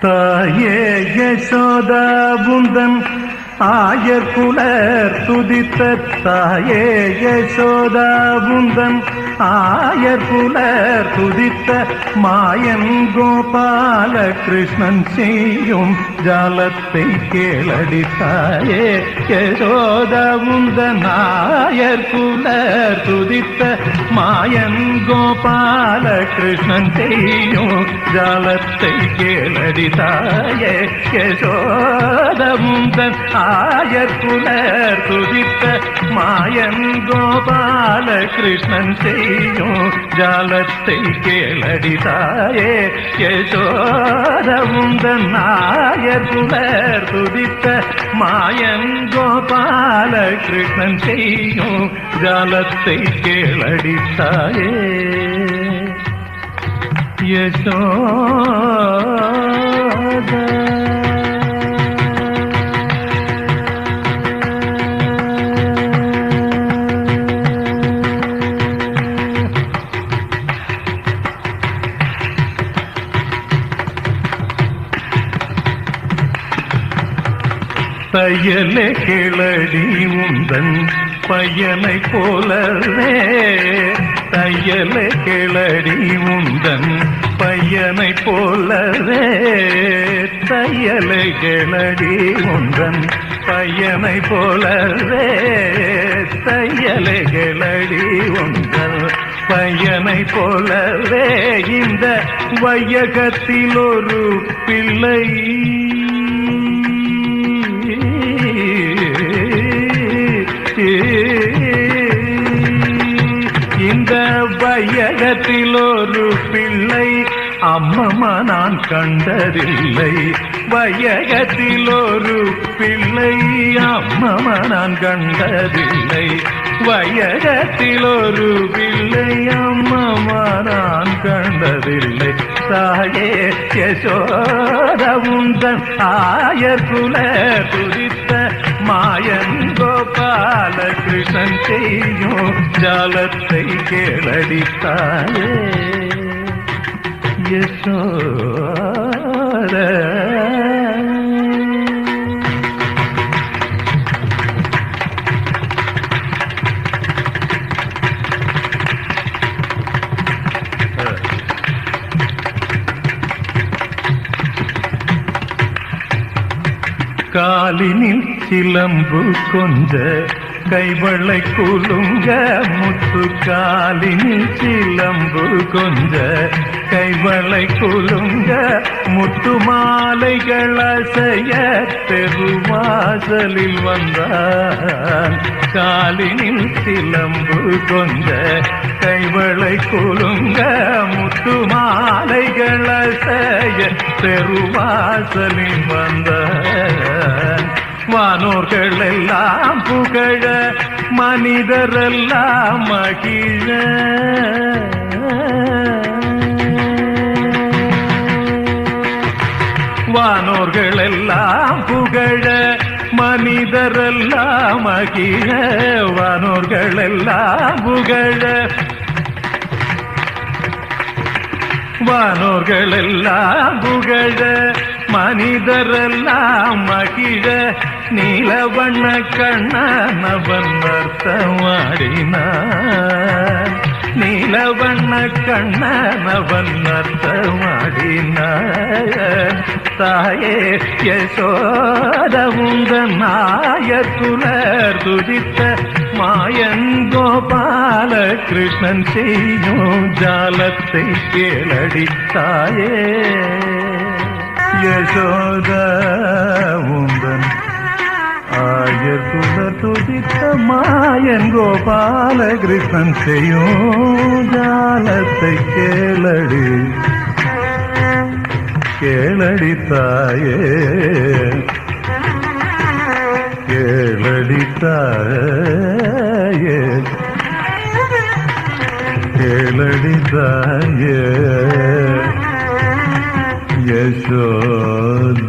தாயே யசோதா புந்தன் ஆயர் குலர் துதித்த தாயே யசோதா புந்தன் ஆயர் புலர் துதித்த மாயன் கோபால கிருஷ்ணன் செய்யும் ஜாலத்தை கேளடித்தாயே. தாயே யசோதா புந்தன் புலர் துதித்த மாயன் கோபால கிருஷ்ணன் செய்யும் ஜாலத்தை கேளடித்தாயே. தாயே யசோதமுந்தன் ஆயர் புலர் துதித்த மாயன் கோபால கிருஷ்ணன் செய்யும் ஜாலத்தை கேளடி தாயே யசோதமுந்தன் ஆயர் புலர் துதித்த மாயன் கோபால கிருஷ்ணன் செய்யும் ஜாலத்தை கேளடி தாயே யசோத தையலே கிளடி உந்தன் பையனை போலவே. தையலே கிளடி உந்தன் பையனை போலவே. தையலை கிளடி உந்தன் பையனை போலவே. தையலை கிளடி உந்தன் பையனை போலவே. இந்த வையகத்தில் ஒரு பிள்ளை. இந்த வையகத்தில் ஒரு பிள்ளை அம்மம்மா நான் கண்டதில்லை. வையகத்தில் ஒரு பிள்ளை அம்மம்மா நான் கண்டதில்லை. வையகத்தில் ஒரு பிள்ளை அம்மம்மா நான் கண்டதில்லை. தாயே யசோதவுந்தன் ஆயர் குல துரித்த மாயன் கோபால கிருஷ்ணன் செய்யும் ஜாலத்தை கேளடித்தாயே. யசோர காலினில் சிலம்பு கொஞ்ச கைவளை குலுங்க முத்து காலினில் சிலம்பு கொஞ்ச கைவளை குலுங்க முத்து மாலைகள் அசைய பெருவாசலில் வந்தான். காலினில் சிலம்பு கொஞ்ச கைவளை குலுங்க முத்து மாலைகள் அசைய பெருவாசலில் வந்தான். வானோர்கள் எல்லாம் புகழ மனிதரெல்லாம் மகிழ. வானோர்கள் எல்லாம் புகழ மனிதரெல்லாம் மகிழ. வானோர்கள் எல்லாம் புகழ. வானோர்கள் எல்லாம் புகழ மனிதரெல்லாம் மகிழ. நீலவண்ண கண்ணனவன் அர்த்தமாடினான் நீலவண்ண கண்ணனவன் அர்த்தமாடினான் தாயே யசோதவுந்த நாயத்துலர் துதித்த மாயன் கோபால கிருஷ்ணன் செய்யும் ஜாலத்தை கேளடித்தாயே. யசோத உந்தன் ஆயர் சுடர் துதித்த மாயன் கோபாலகிருஷ்ணன் செய்யும் ஜாலத்தை கேளடி. கேளடி தாயே. கேளடி தாயே. கேளடி தாயே. யசோத.